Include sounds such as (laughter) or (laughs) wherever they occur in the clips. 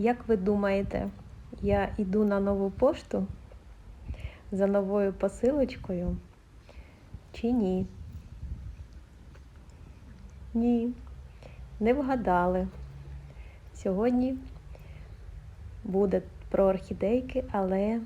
Як ви думаєте, я йду на нову пошту за новою посилочкою чи ні? Ні, не вгадали. Сьогодні буде про орхідейки, але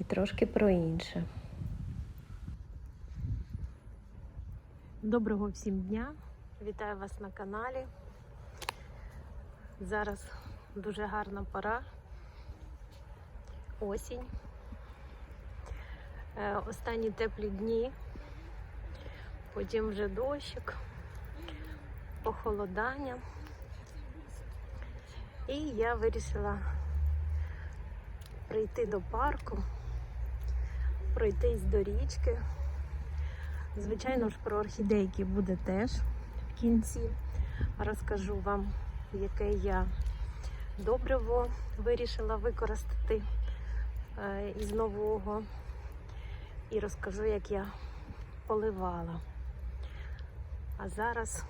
і трошки про інше. Доброго всім дня! Вітаю вас на каналі. Зараз дуже гарна пора. Осінь. Е, Останні теплі дні, потім вже дощик, похолодання. І я вирішила прийти до парку, пройтись до річки. Звичайно ж, про орхідейки буде теж в кінці. Розкажу вам, яке я добриво вирішила використати е, із нового. І розкажу, як я поливала. А зараз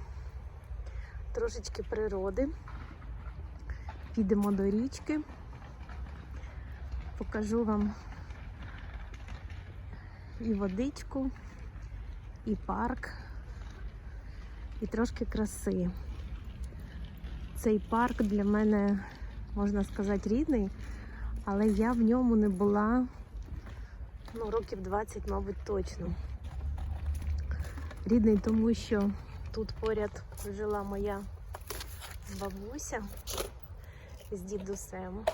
трошечки природи. Підемо до річки. Покажу вам і водичку, і парк, і трошки краси. Цей парк для мене, можна сказати, рідний, але я в ньому не була ну, років 20, мабуть, точно. Рідний, тому що тут поряд жила моя бабуся з дідусем.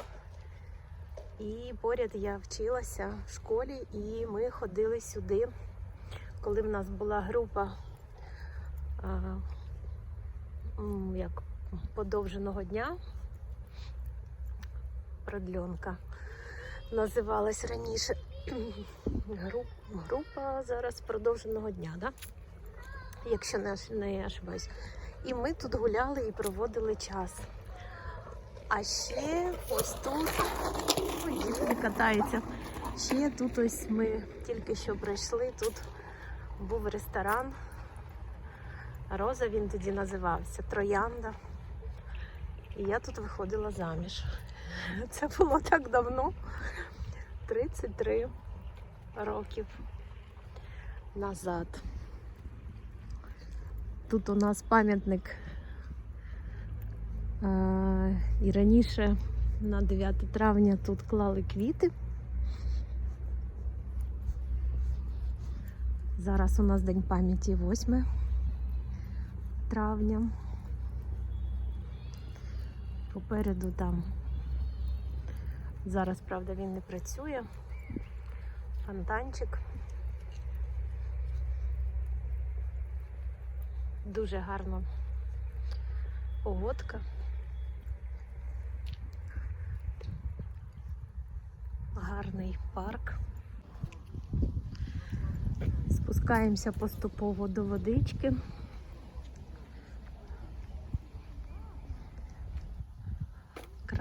І поряд я вчилася в школі, і ми ходили сюди, коли в нас була група а, як подовженого дня. Продльонка називалась раніше. Група зараз продовженого дня, да? якщо не, ошибаюсь. І ми тут гуляли і проводили час. А ще ось тут ой, дітки. Ще тут ось ми тільки що прийшли. Тут був ресторан. Роза він тоді називався Троянда. І я тут виходила заміж. Це було так давно. 33 років назад. Тут у нас пам'ятник. І раніше на 9 травня тут клали квіти. Зараз у нас День пам'яті 8 травня. Попереду там Зараз, правда, він не працює. Фонтанчик. Дуже гарна погодка. Гарний парк. Спускаємося поступово до водички.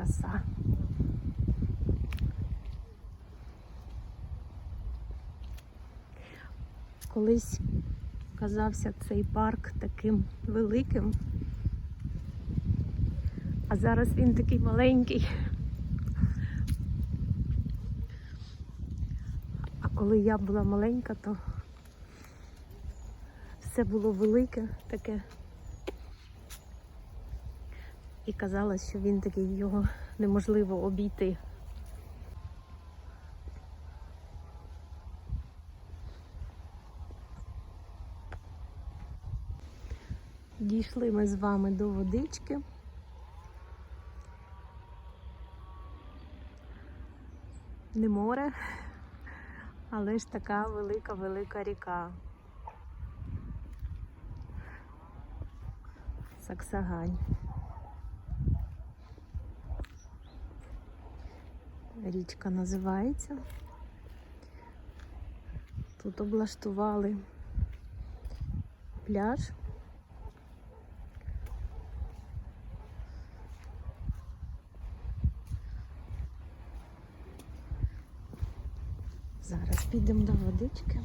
Краса. Колись казався цей парк таким великим, а зараз він такий маленький. А коли я була маленька, то все було велике таке. І казалось, що він такий його неможливо обійти. Дійшли ми з вами до водички. Не море, але ж така велика-велика ріка. Саксагань. Річка називається. Тут облаштували пляж. Зараз підемо до водички.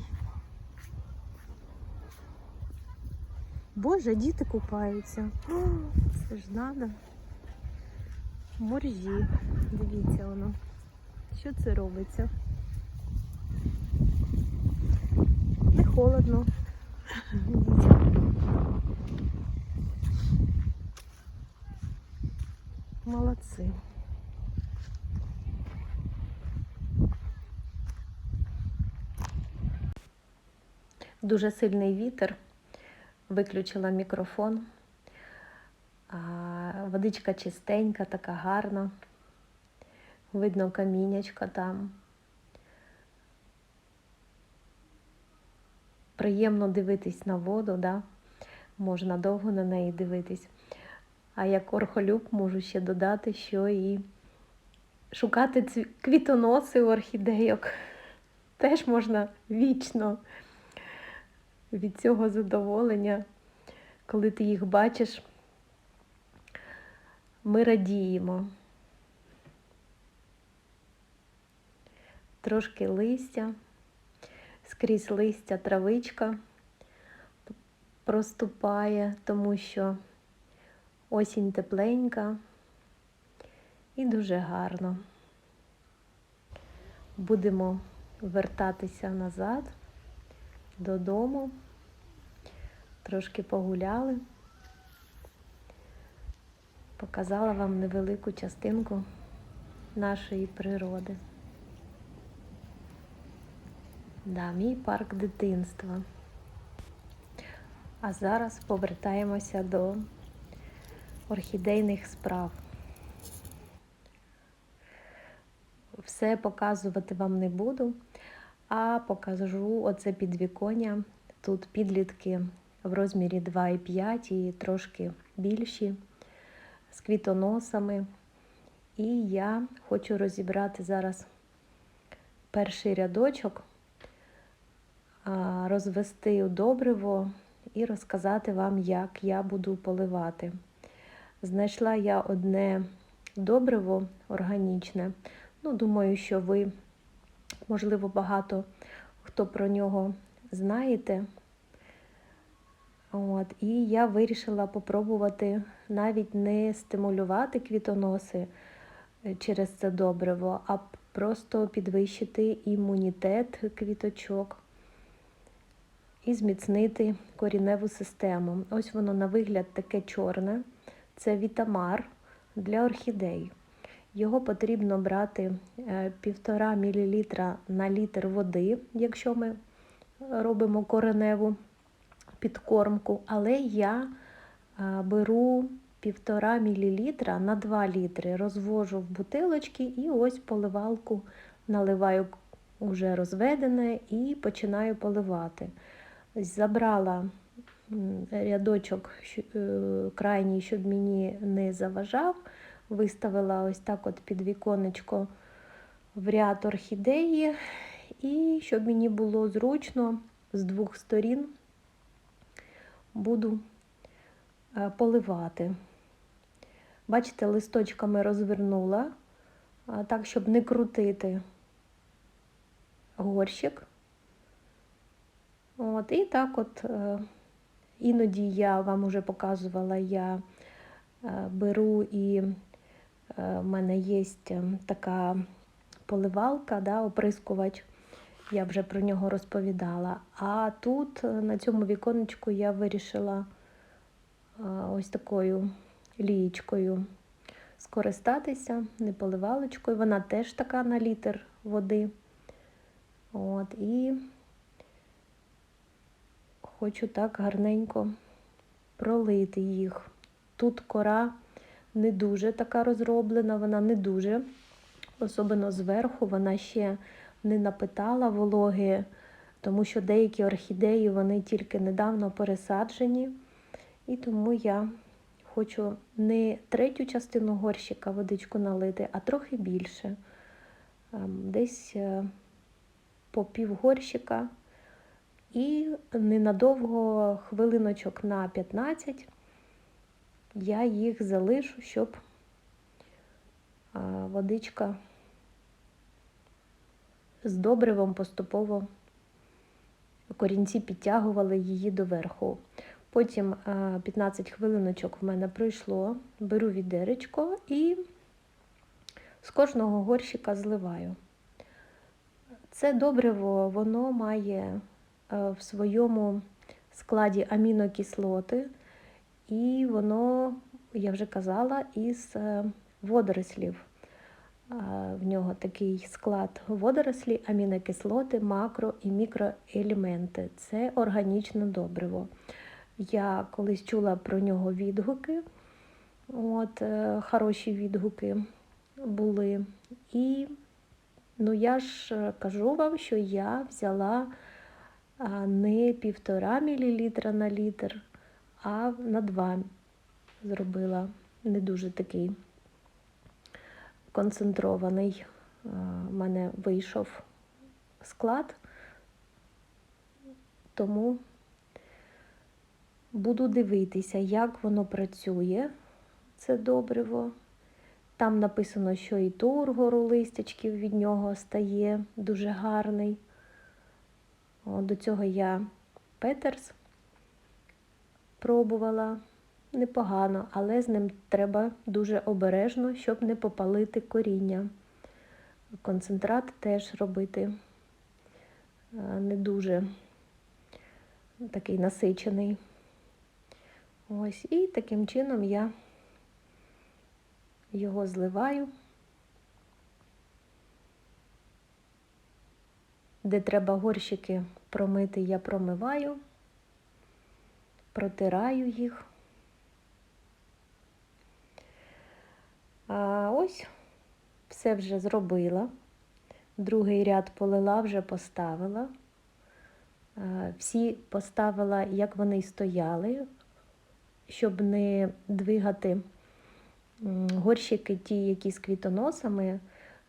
Боже, діти купаються. Це ж надо. Моржі. Дивіться. Що це робиться? Не холодно. Молодці. Дуже сильний вітер. Виключила мікрофон. Водичка чистенька, така гарна. Видно камінячка там. Приємно дивитись на воду, да? можна довго на неї дивитись. А як орхолюб можу ще додати, що і шукати цві- квітоноси у орхідейок. (laughs) Теж можна вічно від цього задоволення, коли ти їх бачиш, ми радіємо. Трошки листя, скрізь листя травичка проступає, тому що осінь тепленька і дуже гарно. Будемо вертатися назад додому. Трошки погуляли. Показала вам невелику частинку нашої природи. Да, мій парк дитинства. А зараз повертаємося до орхідейних справ. Все показувати вам не буду, а покажу оце підвіконня. Тут підлітки в розмірі 2,5 і трошки більші, з квітоносами. І я хочу розібрати зараз перший рядочок, розвести у добриво і розказати вам, як я буду поливати. Знайшла я одне добриво органічне. Ну, думаю, що ви, можливо, багато хто про нього знаєте. От, і я вирішила попробувати навіть не стимулювати квітоноси е, через це добриво, а просто підвищити імунітет квіточок і зміцнити коріневу систему. Ось воно на вигляд таке чорне. Це вітамар для орхідей. Його потрібно брати е, півтора мл на літр води, якщо ми робимо кореневу підкормку, але я е, беру півтора мл на 2 літри, розвожу в бутилочки і ось поливалку наливаю уже розведене і починаю поливати. Забрала рядочок е, крайній, щоб мені не заважав. Виставила ось так от під віконечко в ряд орхідеї, і щоб мені було зручно з двох сторін буду е, поливати. Бачите, листочками розвернула, так, щоб не крутити горщик. От, і так от е, іноді я вам вже показувала, я е, беру і е, в мене є така поливалка, да, оприскувач. Я вже про нього розповідала. А тут на цьому віконечку я вирішила ось такою лієчкою скористатися, не поливалочкою. Вона теж така на літр води. От, і хочу так гарненько пролити їх. Тут кора не дуже така розроблена, вона не дуже, особливо зверху, вона ще не напитала вологи, тому що деякі орхідеї вони тільки недавно пересаджені. І тому я хочу не третю частину горщика водичку налити, а трохи більше. Ем, Десь е, по пів горщика. І ненадовго хвилиночок на 15 я їх залишу, щоб водичка з добривом поступово корінці підтягували її доверху. Потім 15 хвилиночок в мене пройшло, беру відеречко і з кожного горщика зливаю. Це добриво, воно має в своєму складі амінокислоти, і воно, я вже казала, із е, водорослів. Е, В нього такий склад водорослі, амінокислоти, макро і мікроелементи. Це органічне добриво. Я колись чула про нього відгуки, от, е, хороші відгуки були. І ну, я ж е, кажу вам, що я взяла не півтора мілілітра на літр, а на два зробила не дуже такий концентрований. У мене вийшов склад, тому буду дивитися, як воно працює, це добриво. Там написано, що і тургору листячків від нього стає дуже гарний. До цього я Петерс пробувала непогано, але з ним треба дуже обережно, щоб не попалити коріння. Концентрат теж робити е, не дуже такий насичений. Ось, і таким чином я його зливаю. Де треба горщики промити, я промиваю, протираю їх. А ось все вже зробила. Другий ряд полила, вже поставила. Всі поставила, як вони стояли, щоб не двигати горщики, ті, які з квітоносами,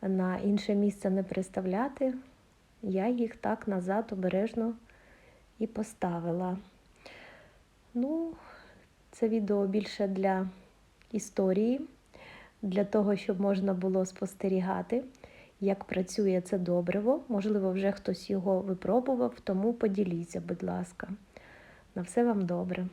на інше місце не приставляти. Я їх так назад обережно і поставила. Ну, це відео більше для історії, для того, щоб можна було спостерігати, як працює це добриво. Можливо, вже хтось його випробував, тому поділіться, будь ласка. На все вам добре.